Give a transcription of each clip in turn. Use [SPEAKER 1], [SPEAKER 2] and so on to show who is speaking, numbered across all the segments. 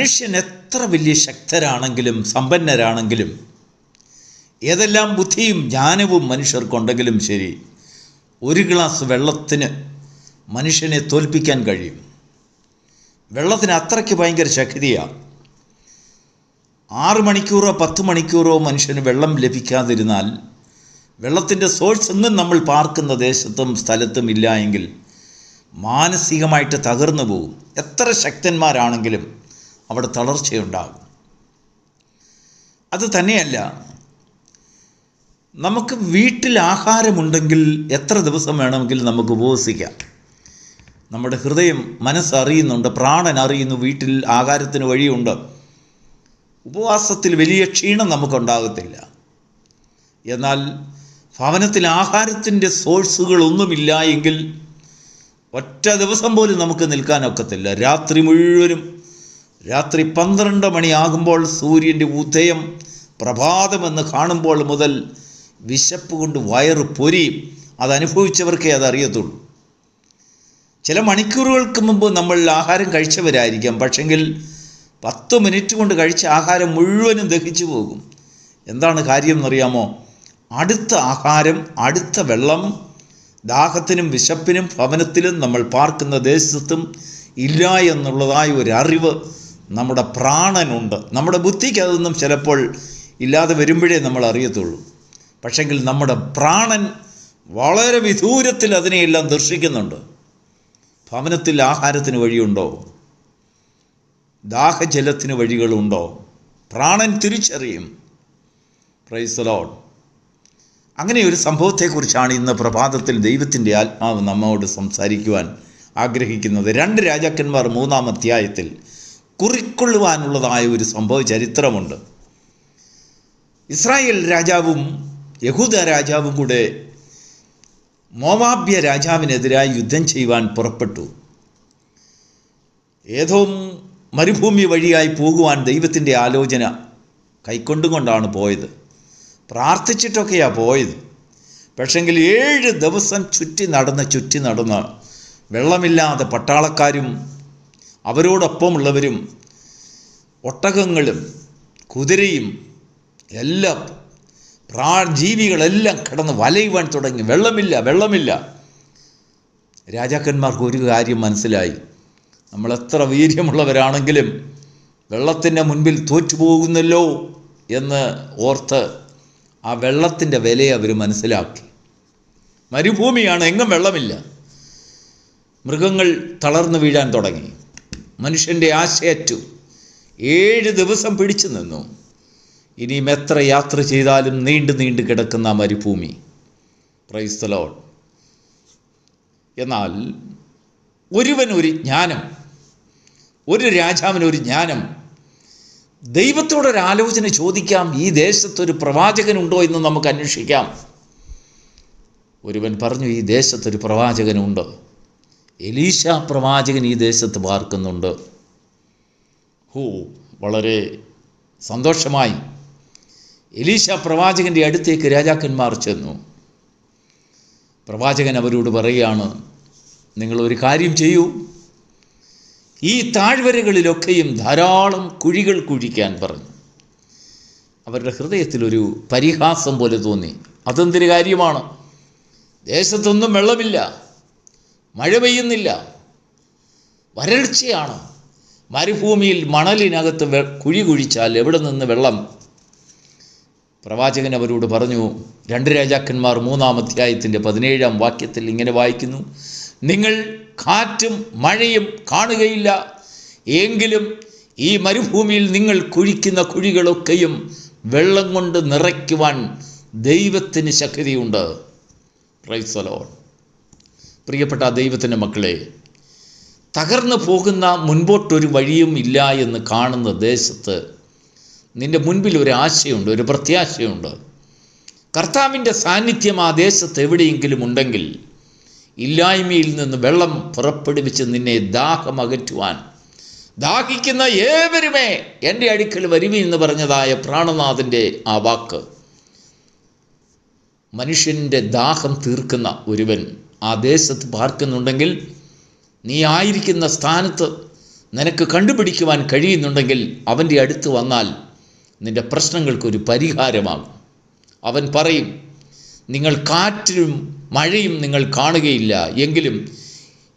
[SPEAKER 1] മനുഷ്യൻ എത്ര വലിയ ശക്തരാണെങ്കിലും സമ്പന്നരാണെങ്കിലും ഏതെല്ലാം ബുദ്ധിയും ജ്ഞാനവും മനുഷ്യർക്കുണ്ടെങ്കിലും ശരി ഒരു ഗ്ലാസ് വെള്ളത്തിന് മനുഷ്യനെ തോൽപ്പിക്കാൻ കഴിയും. വെള്ളത്തിന് അത്രയ്ക്ക് ഭയങ്കര ശക്തിയാണ് ആറ് മണിക്കൂറോ പത്ത് മണിക്കൂറോ മനുഷ്യന് വെള്ളം ലഭിക്കാതിരുന്നാൽ വെള്ളത്തിന്റെ സോഴ്സ് എന്നും നമ്മൾ പാർക്കുന്ന ദേശത്തും സ്ഥലത്തും ഇല്ല എങ്കിൽ മാനസികമായിട്ട് തകർന്നു പോകും എത്ര ശക്തന്മാരാണെങ്കിലും അവിടെ തളർച്ചയുണ്ടാകും. അത് തന്നെയല്ല നമുക്ക് വീട്ടിൽ ആഹാരമുണ്ടെങ്കിൽ എത്ര ദിവസം വേണമെങ്കിലും നമുക്ക് ഉപവസിക്കാം. നമ്മുടെ ഹൃദയം മനസ്സറിയുന്നുണ്ട് പ്രാണൻ അറിയുന്നു വീട്ടിൽ ആഹാരത്തിന് വഴിയുണ്ട്. ഉപവാസത്തിൽ വലിയ ക്ഷീണം നമുക്കുണ്ടാകത്തില്ല. എന്നാൽ ഭവനത്തിൽ ആഹാരത്തിന്റെ സോഴ്സുകളൊന്നുമില്ല എങ്കിൽ ഒറ്റ ദിവസം പോലും നമുക്ക് നിൽക്കാനൊക്കത്തില്ല. രാത്രി മുഴുവനും രാത്രി പന്ത്രണ്ട് മണിയാകുമ്പോൾ സൂര്യന്റെ ഉദയം പ്രഭാതമെന്ന് കാണുമ്പോൾ മുതൽ വിശപ്പ് കൊണ്ട് വയറ് പൊരിയും അതനുഭവിച്ചവർക്കേ അതറിയത്തുള്ളൂ ചില മണിക്കൂറുകൾക്ക് മുമ്പ് നമ്മൾ ആഹാരം കഴിച്ചവരായിരിക്കാം. പക്ഷെങ്കിൽ പത്ത് മിനിറ്റ് കൊണ്ട് കഴിച്ച ആഹാരം മുഴുവനും ദഹിച്ചു പോകും. എന്താണ് കാര്യം എന്നറിയാമോ? അടുത്ത ആഹാരം അടുത്ത വെള്ളം ദാഹത്തിനും വിശപ്പിനും ഭവനത്തിലും നമ്മൾ പാർക്കുന്ന ദേശത്തും ഇല്ല എന്നുള്ളതായ ഒരു അറിവ് നമ്മുടെ പ്രാണനുണ്ട്. നമ്മുടെ ബുദ്ധിക്ക് അതൊന്നും ചിലപ്പോൾ ഇല്ലാതെ വരുമ്പോഴേ നമ്മൾ അറിയത്തുള്ളൂ. പക്ഷെങ്കിൽ നമ്മുടെ പ്രാണൻ വളരെ വിദൂരത്തിൽ അതിനെയെല്ലാം ദർശിക്കുന്നുണ്ട്. ഭവനത്തിൽ ആഹാരത്തിന് വഴിയുണ്ടോ? ദാഹജലത്തിന് വഴികളുണ്ടോ? പ്രാണൻ തിരിച്ചറിയും. പ്രൈസ് ലോഡ് അങ്ങനെ ഒരു സംഭവത്തെക്കുറിച്ചാണ് ഇന്ന് പ്രഭാതത്തിൽ ദൈവത്തിന്റെ ആത്മാവ് നമ്മോട് സംസാരിക്കുവാൻ ആഗ്രഹിക്കുന്നത്. രണ്ട് രാജാക്കന്മാർ മൂന്നാം അധ്യായത്തിൽ കുറിക്കൊള്ളുവാനുള്ളതായ ഒരു സംഭവ ചരിത്രമുണ്ട്. ഇസ്രായേൽ രാജാവും യഹൂദ രാജാവും കൂടെ മോവാബ്യ രാജാവിനെതിരായി യുദ്ധം ചെയ്യുവാൻ പുറപ്പെട്ടു. ഏതോ മരുഭൂമി വഴിയായി പോകുവാൻ ദൈവത്തിന്റെ ആലോചന കൈക്കൊണ്ടുകൊണ്ടാണ് പോയത്. പ്രാർത്ഥിച്ചിട്ടൊക്കെയാണ് പോയത്. പക്ഷെങ്കിൽ ഏഴ് ദിവസം ചുറ്റി നടന്ന് ചുറ്റി നടന്ന് വെള്ളമില്ലാതെ പട്ടാളക്കാരും അവരോടൊപ്പമുള്ളവരും ഒട്ടകങ്ങളും കുതിരയും എല്ലാം പ്രാ ജീവികളെല്ലാം കിടന്ന് വലയുവാൻ തുടങ്ങി. വെള്ളമില്ല വെള്ളമില്ല. രാജാക്കന്മാർക്ക് ഒരു കാര്യം മനസ്സിലായി. നമ്മൾ എത്ര വീര്യമുള്ളവരാണെങ്കിലും വെള്ളത്തിന്റെ മുൻപിൽ തോറ്റുപോകുന്നല്ലോ എന്ന് ഓർത്ത് ആ വെള്ളത്തിന്റെ വിലയെ അവർ മനസ്സിലാക്കി. മരുഭൂമിയാണ് എങ്ങും വെള്ളമില്ല. മൃഗങ്ങൾ തളർന്നു വീഴാൻ തുടങ്ങി. മനുഷ്യന്റെ ആശയറ്റു ഏഴ് ദിവസം പിടിച്ചു നിന്നു. ഇനിയും എത്ര യാത്ര ചെയ്താലും നീണ്ടു നീണ്ടു കിടക്കുന്ന മരുഭൂമി. പ്രൈസ്തലോൺ എന്നാൽ ഒരുവൻ ഒരു ജ്ഞാനം ഒരു രാജാവിന് ഒരു ജ്ഞാനം. ദൈവത്തോടൊരു ആലോചന ചോദിക്കാം ഈ ദേശത്തൊരു പ്രവാചകനുണ്ടോ എന്ന് നമുക്ക് അന്വേഷിക്കാം. ഒരുവൻ പറഞ്ഞു ഈ ദേശത്തൊരു പ്രവാചകനുണ്ട്. എലീശ പ്രവാചകൻ ഈ ദേശത്ത് പാർക്കുന്നുണ്ട്. ഹൂ വളരെ സന്തോഷമായി. എലീശ പ്രവാചകന്റെ അടുത്തേക്ക് രാജാക്കന്മാർ ചെന്നു. പ്രവാചകൻ അവരോട് പറയുകയാണ് നിങ്ങളൊരു കാര്യം ചെയ്യൂ. ഈ താഴ്വരകളിലൊക്കെയും ധാരാളം കുഴികൾ കുഴിക്കാൻ പറഞ്ഞു. അവരുടെ ഹൃദയത്തിലൊരു പരിഹാസം പോലെ തോന്നി. അതെന്തൊരു കാര്യമാണ്? ദേശത്തൊന്നും വെള്ളമില്ല. മഴ പെയ്യുന്നില്ല. വരൾച്ചയാണ്. മരുഭൂമിയിൽ മണലിനകത്ത് കുഴി കുഴിച്ചാൽ എവിടെ നിന്ന് വെള്ളം? പ്രവാചകൻ അവരോട് പറഞ്ഞു രണ്ട് രാജാക്കന്മാർ മൂന്നാം അധ്യായത്തിന്റെ പതിനേഴാം വാക്യത്തിൽ ഇങ്ങനെ വായിക്കുന്നു നിങ്ങൾ കാറ്റും മഴയും കാണുകയില്ല. എങ്കിലും ഈ മരുഭൂമിയിൽ നിങ്ങൾ കുഴിക്കുന്ന കുഴികളൊക്കെയും വെള്ളം കൊണ്ട് നിറയ്ക്കുവാൻ ദൈവത്തിന് ശക്തിയുണ്ട്. പ്രൈസലോൺ പ്രിയപ്പെട്ട ദൈവത്തിന്റെ മക്കളെ തകർന്നു പോകുന്ന മുൻപോട്ടൊരു വഴിയും ഇല്ല എന്ന് കാണുന്ന ദേശത്ത് നിന്റെ മുൻപിൽ ഒരു ആശയുണ്ട് ഒരു പ്രത്യാശയുണ്ട്. കർത്താവിന്റെ സാന്നിധ്യം ആ ദേശത്ത് എവിടെയെങ്കിലും ഉണ്ടെങ്കിൽ ഇല്ലായ്മയിൽ നിന്ന് വെള്ളം പുറപ്പെടുവിച്ച് നിന്നെ ദാഹം അകറ്റുവാൻ ദാഹിക്കുന്ന ഏവരുമേ എന്റെ അടുക്കൽ വരുവി എന്ന് പറഞ്ഞതായ പ്രാണനാഥന്റെ ആ വാക്ക്. മനുഷ്യന്റെ ദാഹം തീർക്കുന്ന ഒരുവൻ ആ ദേശത്ത് പാർക്കുന്നുണ്ടെങ്കിൽ നീ ആയിരിക്കുന്ന സ്ഥാനത്ത് നിനക്ക് കണ്ടുപിടിക്കുവാൻ കഴിയുന്നുണ്ടെങ്കിൽ അവന്റെ അടുത്ത് വന്നാൽ നിന്റെ പ്രശ്നങ്ങൾക്കൊരു പരിഹാരമാകും. അവൻ പറയും നിങ്ങൾ കാറ്റിലും മഴയും നിങ്ങൾ കാണുകയില്ല. എങ്കിലും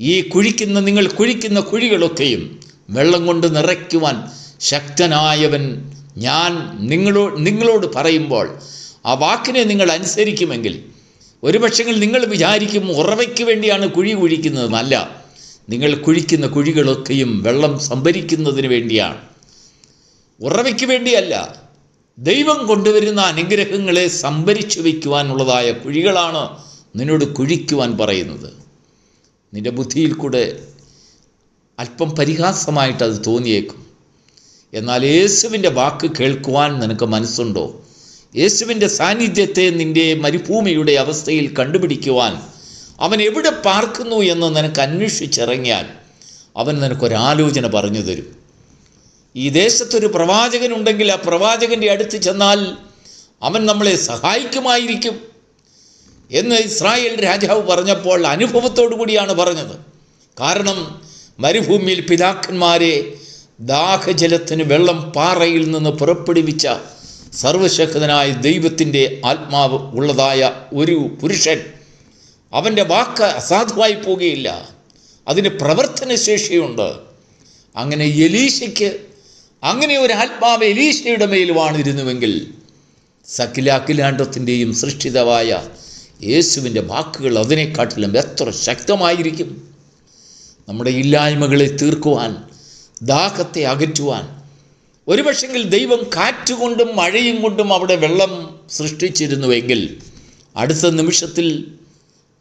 [SPEAKER 1] ഈ കുഴിക്കുന്ന നിങ്ങൾ കുഴിക്കുന്ന കുഴികളൊക്കെയും വെള്ളം കൊണ്ട് നിറയ്ക്കുവാൻ ശക്തനായവൻ ഞാൻ നിങ്ങളോ നിങ്ങളോട് പറയുമ്പോൾ ആ വാക്കിനെ നിങ്ങൾ അനുസരിക്കുമെങ്കിൽ ഒരുപക്ഷെങ്കിൽ നിങ്ങൾ വിചാരിക്കും ഉറവയ്ക്ക് വേണ്ടിയാണ് കുഴി കുഴിക്കുന്നത് അല്ല നിങ്ങൾ കുഴിക്കുന്ന കുഴികളൊക്കെയും വെള്ളം സംഭരിക്കുന്നതിന് വേണ്ടിയാണ്. ഉറവയ്ക്ക് വേണ്ടിയല്ല ദൈവം കൊണ്ടുവരുന്ന അനുഗ്രഹങ്ങളെ സംഭരിച്ചു വയ്ക്കുവാനുള്ളതായ കുഴികളാണ് നിന്നോട് കുഴിക്കുവാൻ പറയുന്നത്. നിന്റെ ബുദ്ധിയിൽ കൂടെ അല്പം പരിഹാസമായിട്ട് അത് തോന്നിയേക്കും. എന്നാൽ യേശുവിന്റെ വാക്ക് കേൾക്കുവാൻ നിനക്ക് മനസ്സുണ്ടോ? യേശുവിന്റെ സാന്നിധ്യത്തെ നിന്റെ മരുഭൂമിയുടെ അവസ്ഥയിൽ കണ്ടുപിടിക്കുവാൻ അവൻ എവിടെ പാർക്കുന്നു എന്ന് നിനക്ക് അന്വേഷിച്ചിറങ്ങിയാൽ അവൻ നിനക്കൊരാലോചന പറഞ്ഞു തരും. ഈ ദേശത്തൊരു പ്രവാചകനുണ്ടെങ്കിൽ ആ പ്രവാചകന്റെ അടുത്ത് ചെന്നാൽ അവൻ നമ്മളെ സഹായിക്കുമായിരിക്കും എന്ന് ഇസ്രായേൽ രാജാവ് പറഞ്ഞപ്പോൾ അനുഭവത്തോടു കൂടിയാണ് പറഞ്ഞത്. കാരണം മരുഭൂമിയിൽ പിതാക്കന്മാരെ ദാഹജലത്തിന് വെള്ളം പാറയിൽ നിന്ന് പുറപ്പെടുവിച്ച സർവശക്തനായ ദൈവത്തിന്റെ ആത്മാവ് ഉള്ളതായ ഒരു പുരുഷൻ അവന്റെ വാക്ക് അസാധുവായി പോകുകയില്ല അതിന് പ്രവർത്തനശേഷിയുണ്ട് അങ്ങനെ എലീശയ്ക്ക് അങ്ങനെ ഒരു ആത്മാവ് എലീശയുടെ മേൽ വാണിരുന്നുവെങ്കിൽ സക്കിലാക്കിലാണ്ടത്തിന്റെയും സൃഷ്ടിതമായ യേശുവിന്റെ വാക്കുകൾ അതിനെക്കാട്ടിലും എത്ര ശക്തമായിരിക്കും? നമ്മുടെ ഇല്ലായ്മകളെ തീർക്കുവാൻ ദാഹത്തെ അകറ്റുവാൻ ഒരുപക്ഷെങ്കിൽ ദൈവം കാറ്റുകൊണ്ടും മഴയും കൊണ്ടും അവിടെ വെള്ളം സൃഷ്ടിച്ചിരുന്നുവെങ്കിൽ അടുത്ത നിമിഷത്തിൽ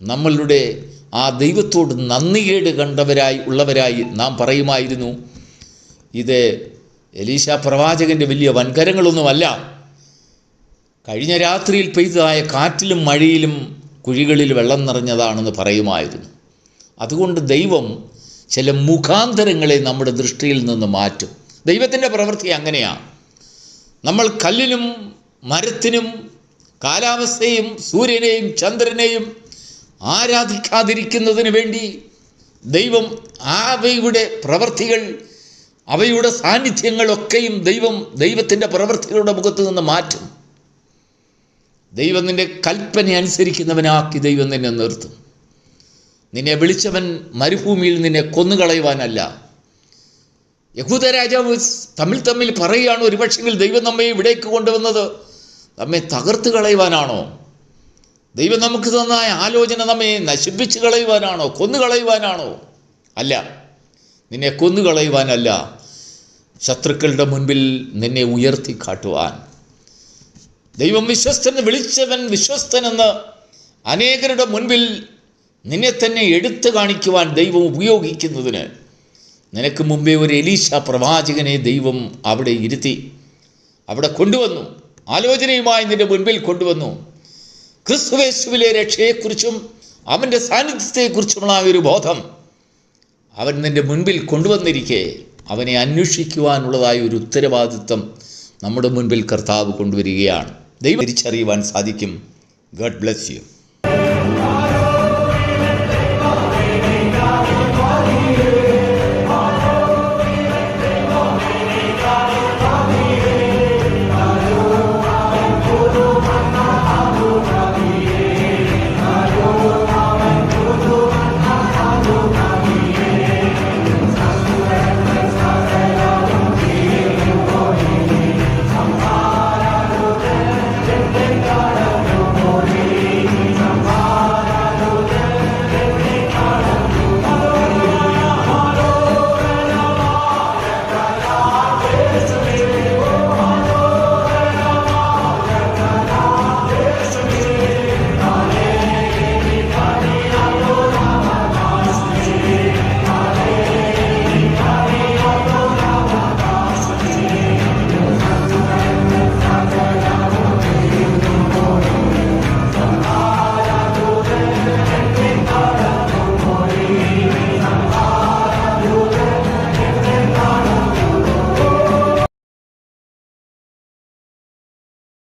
[SPEAKER 1] നമ്മളുടെ ആ ദൈവത്തോട് നന്ദികേട് കണ്ടവരായി ഉള്ളവരായി നാം പറയുമായിരുന്നു ഇത് എലീശ പ്രവാചകന്റെ വലിയ വൻകരങ്ങളൊന്നുമല്ല. കഴിഞ്ഞ രാത്രിയിൽ പെയ്തതായ കാറ്റിലും മഴയിലും കുഴികളിൽ വെള്ളം നിറഞ്ഞതാണെന്ന് പറയുമായിരുന്നു. അതുകൊണ്ട് ദൈവം ചില മുഖാന്തരങ്ങളെ നമ്മുടെ ദൃഷ്ടിയിൽ നിന്ന് മാറ്റും. ദൈവത്തിന്റെ പ്രവൃത്തി അങ്ങനെയാണ് നമ്മൾ കല്ലിനും മരത്തിനും കാലാവസ്ഥയും സൂര്യനെയും ചന്ദ്രനെയും ആരാധിക്കാതിരിക്കുന്നതിന് വേണ്ടി ദൈവം അവയുടെ പ്രവൃത്തികൾ അവയുടെ സാന്നിധ്യങ്ങളൊക്കെയും ദൈവം ദൈവത്തിന്റെ പ്രവൃത്തികളുടെ മുഖത്ത് നിന്ന് മാറ്റും. ദൈവം കൽപ്പന അനുസരിക്കുന്നവനാക്കി ദൈവം നിന്നെ നിർത്തും. നിന്നെ വിളിച്ചവൻ മരുഭൂമിയിൽ നിന്നെ കൊന്നുകളയുവാനല്ല. യഹൂദ രാജാവ് തമ്മിൽ തമ്മിൽ പറയുകയാണ് ഒരുപക്ഷെങ്കിൽ ദൈവം നമ്മെ ഇവിടേക്ക് കൊണ്ടുവന്നത്. നമ്മെ തകർത്ത് കളയുവാനാണോ? ദൈവം നമുക്ക് തന്ന ആലോചന നമ്മെ നശിപ്പിച്ച് കളയുവാനാണോ? കൊന്നു കളയുവാനാണോ അല്ല. നിന്നെ കൊന്നു കളയുവാനല്ല ശത്രുക്കളുടെ മുൻപിൽ നിന്നെ ഉയർത്തി കാട്ടുവാൻ. ദൈവം വിശ്വസ്തൻ വിളിച്ചവൻ വിശ്വസ്തനെന്ന് അനേകരുടെ മുൻപിൽ നിന്നെ തന്നെ എടുത്തു കാണിക്കുവാൻ ദൈവം ഉപയോഗിക്കുന്നതിന് നിനക്ക് മുമ്പേ ഒരു എലീശ പ്രവാചകനെ ദൈവം അവിടെ ഇരുത്തി അവിടെ കൊണ്ടുവന്നു. ആലോചനയുമായി നിന്റെ മുൻപിൽ കൊണ്ടുവന്നു. ക്രിസ്തുവേശുവിലെ രക്ഷയെക്കുറിച്ചും അവന്റെ സാന്നിധ്യത്തെക്കുറിച്ചുമുള്ള ഒരു ബോധം അവൻ നിന്റെ മുൻപിൽ കൊണ്ടുവന്നിരിക്കെ അവനെ അന്വേഷിക്കുവാനുള്ളതായ ഒരു ഉത്തരവാദിത്വം നമ്മുടെ മുൻപിൽ കർത്താവ് കൊണ്ടുവരികയാണ്. ദൈവം തിരിച്ചറിയുവാൻ സാധിക്കും. God bless you.